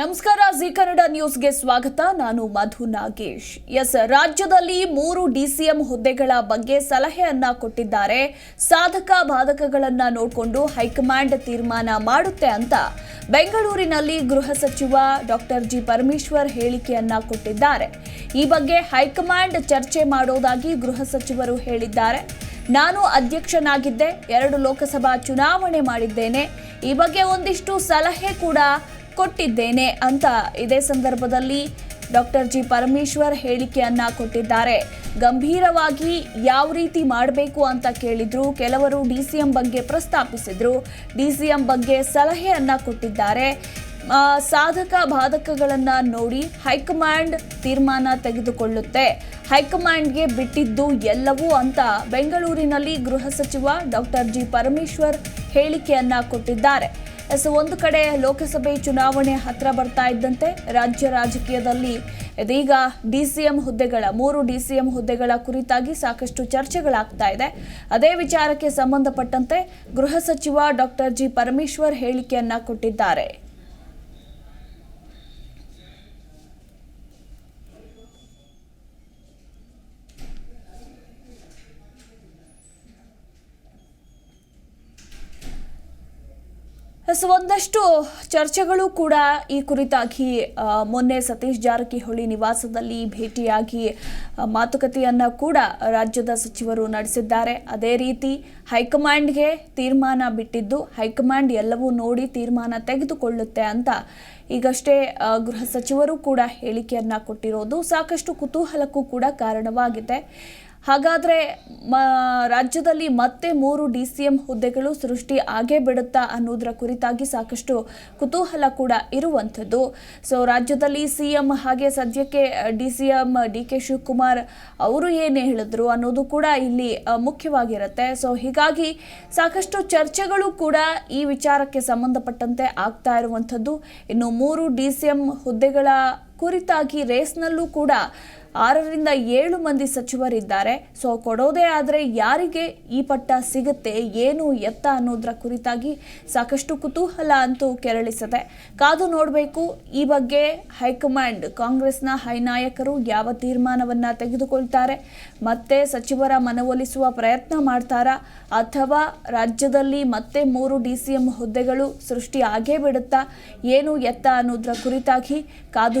ನಮಸ್ಕಾರ, ಜಿ ಕನ್ನಡ ನ್ಯೂಸ್ಗೆ ಸ್ವಾಗತ. ನಾನು ಮಧು ನಾಗೇಶ್. ಎಸ್, ರಾಜ್ಯದಲ್ಲಿ ಮೂರು ಡಿಸಿಎಂ ಹುದ್ದೆಗಳ ಬಗ್ಗೆ ಸಲಹೆಯನ್ನ ಕೊಟ್ಟಿದ್ದಾರೆ. ಸಾಧಕ ಬಾಧಕಗಳನ್ನ ನೋಡಿಕೊಂಡು ಹೈಕಮಾಂಡ್ ತೀರ್ಮಾನ ಮಾಡುತ್ತೆ ಅಂತ ಬೆಂಗಳೂರಿನಲ್ಲಿ ಗೃಹ ಸಚಿವ ಡಾಕ್ಟರ್ ಜಿ ಪರಮೇಶ್ವರ್ ಹೇಳಿಕೆಯನ್ನ ಕೊಟ್ಟಿದ್ದಾರೆ. ಈ ಬಗ್ಗೆ ಹೈಕಮಾಂಡ್ ಚರ್ಚೆ ಮಾಡೋದಾಗಿ ಗೃಹ ಸಚಿವರು ಹೇಳಿದ್ದಾರೆ. ನಾನು ಅಧ್ಯಕ್ಷನಾಗಿದ್ದೆ, ಎರಡು ಲೋಕಸಭಾ ಚುನಾವಣೆ ಮಾಡಿದ್ದೇನೆ. ಈ ಬಗ್ಗೆ ಒಂದಿಷ್ಟು ಸಲಹೆ ಕೂಡ ಕೊಟ್ಟಿದ್ದೇನೆ ಅಂತ ಇದೇ ಸಂದರ್ಭದಲ್ಲಿ ಡಾಕ್ಟರ್ ಜಿ ಪರಮೇಶ್ವರ್ ಹೇಳಿಕೆಯನ್ನ ಕೊಟ್ಟಿದ್ದಾರೆ. ಗಂಭೀರವಾಗಿ ಯಾವ ರೀತಿ ಮಾಡಬೇಕು ಅಂತ ಕೇಳಿದ್ರು, ಕೆಲವರು ಡಿಸಿಎಂ ಬಗ್ಗೆ ಪ್ರಸ್ತಾಪಿಸಿದ್ರು ಎಂ ಬಗ್ಗೆ ಸಲಹೆಯನ್ನ ಕೊಟ್ಟಿದ್ದಾರೆ. ಸಾಧಕ ಬಾಧಕಗಳನ್ನು ನೋಡಿ ಹೈಕಮಾಂಡ್ ತೀರ್ಮಾನ ತೆಗೆದುಕೊಳ್ಳುತ್ತೆ. ಹೈಕಮಾಂಡ್ಗೆ ಬಿಟ್ಟಿದ್ದು ಎಲ್ಲವೂ ಅಂತ ಬೆಂಗಳೂರಿನಲ್ಲಿ ಗೃಹ ಸಚಿವ ಡಾಕ್ಟರ್ ಜಿ ಪರಮೇಶ್ವರ್ ಹೇಳಿಕೆಯನ್ನ ಕೊಟ್ಟಿದ್ದಾರೆ. ಎಸ್, ಒಂದು ಕಡೆ ಲೋಕಸಭೆ ಚುನಾವಣೆ ಹತ್ರ ಬರ್ತಾ ಇದ್ದಂತೆ ರಾಜ್ಯ ರಾಜಕೀಯದಲ್ಲಿ. ಇದೀಗ ಡಿಸಿಎಂ ಹುದ್ದೆಗಳ, ಮೂರು ಡಿ ಸಿ ಎಂ ಹುದ್ದೆಗಳ ಕುರಿತಾಗಿ ಸಾಕಷ್ಟು ಚರ್ಚೆಗಳಾಗ್ತಾ ಇದೆ. ಅದೇ ವಿಚಾರಕ್ಕೆ ಸಂಬಂಧಪಟ್ಟಂತೆ ಗೃಹ ಸಚಿವ ಡಾಕ್ಟರ್ ಜಿ ಪರಮೇಶ್ವರ್ ಹೇಳಿಕೆಯನ್ನ ಕೊಟ್ಟಿದ್ದಾರೆ. ಎಸ್ ಒಂದಷ್ಟು ಚರ್ಚೆಗಳು ಕೂಡ ಈ ಕುರಿತಾಗಿ ಮೊನ್ನೆ ಸತೀಶ್ ಜಾರಕಿಹೊಳಿ ನಿವಾಸದಲ್ಲಿ ಭೇಟಿಯಾಗಿ ಮಾತುಕತೆಯನ್ನು ಕೂಡ ರಾಜ್ಯದ ಸಚಿವರು ನಡೆಸಿದ್ದಾರೆ. ಅದೇ ರೀತಿ ಹೈಕಮಾಂಡ್ಗೆ ತೀರ್ಮಾನ ಬಿಟ್ಟಿದ್ದು, ಹೈಕಮಾಂಡ್ ಎಲ್ಲವೂ ನೋಡಿ ತೀರ್ಮಾನ ತೆಗೆದುಕೊಳ್ಳುತ್ತೆ ಅಂತ ಈಗಷ್ಟೇ ಗೃಹ ಸಚಿವರು ಕೂಡ ಹೇಳಿಕೆಯನ್ನ ಕೊಟ್ಟಿರೋದು ಸಾಕಷ್ಟು ಕುತೂಹಲಕ್ಕೂ ಕೂಡ ಕಾರಣವಾಗಿದೆ. ಹಾಗಾದ್ರೆ ರಾಜ್ಯದಲ್ಲಿ ಮತ್ತೆ ಮೂರು ಡಿ ಸಿ ಎಂ ಹುದ್ದೆಗಳು ಸೃಷ್ಟಿ ಆಗೇ ಬಿಡುತ್ತಾ ಅನ್ನೋದರ ಕುರಿತಾಗಿ ಸಾಕಷ್ಟು ಕುತೂಹಲ ಕೂಡ ಇರುವಂಥದ್ದು. ಸೊ ರಾಜ್ಯದಲ್ಲಿ ಸಿ ಎಂ ಹಾಗೆ ಸದ್ಯಕ್ಕೆ D C M D K Shivakumar ಅವರು ಏನು ಹೇಳಿದ್ರು ಅನ್ನೋದು ಕೂಡ ಇಲ್ಲಿ ಮುಖ್ಯವಾಗಿರುತ್ತೆ. ಸೊ ಹೀಗಾಗಿ ಸಾಕಷ್ಟು ಚರ್ಚೆಗಳು ಕೂಡ ಈ ವಿಚಾರಕ್ಕೆ ಸಂಬಂಧಪಟ್ಟಂತೆ ಆಗ್ತಾ ಇರುವಂಥದ್ದು. ಇನ್ನು ಮೂರು ಡಿ ಸಿ ಎಂ ಹುದ್ದೆಗಳ ಕುರಿತಾಗಿ ರೇಸ್ನಲ್ಲೂ ಕೂಡ ಆರರಿಂದ ಏಳು ಮಂದಿ ಸಚಿವರಿದ್ದಾರೆ. ಸೊ, ಕೊಡೋದೇ ಆದರೆ ಯಾರಿಗೆ ಈ ಪಟ್ಟ ಸಿಗುತ್ತೆ, ಏನು ಎತ್ತ ಅನ್ನೋದ್ರ ಕುರಿತಾಗಿ ಸಾಕಷ್ಟು ಕುತೂಹಲ ಅಂತೂ ಕೆರಳಿಸಿದೆ. ಕಾದು ನೋಡಬೇಕು, ಈ ಬಗ್ಗೆ ಹೈಕಮಾಂಡ್ ಕಾಂಗ್ರೆಸ್ನ ಹೈನಾಯಕರು ಯಾವ ತೀರ್ಮಾನವನ್ನು ತೆಗೆದುಕೊಳ್ತಾರೆ, ಮತ್ತೆ ಸಚಿವರ ಮನವೊಲಿಸುವ ಪ್ರಯತ್ನ ಮಾಡ್ತಾರಾ, ಅಥವಾ ರಾಜ್ಯದಲ್ಲಿ ಮತ್ತೆ ಮೂರು ಡಿ ಸಿ ಎಂ ಹುದ್ದೆಗಳು ಸೃಷ್ಟಿ ಆಗೇ ಬಿಡುತ್ತಾ, ಏನು ಎತ್ತ ಅನ್ನೋದ್ರ ಕುರಿತಾಗಿ ಕಾದು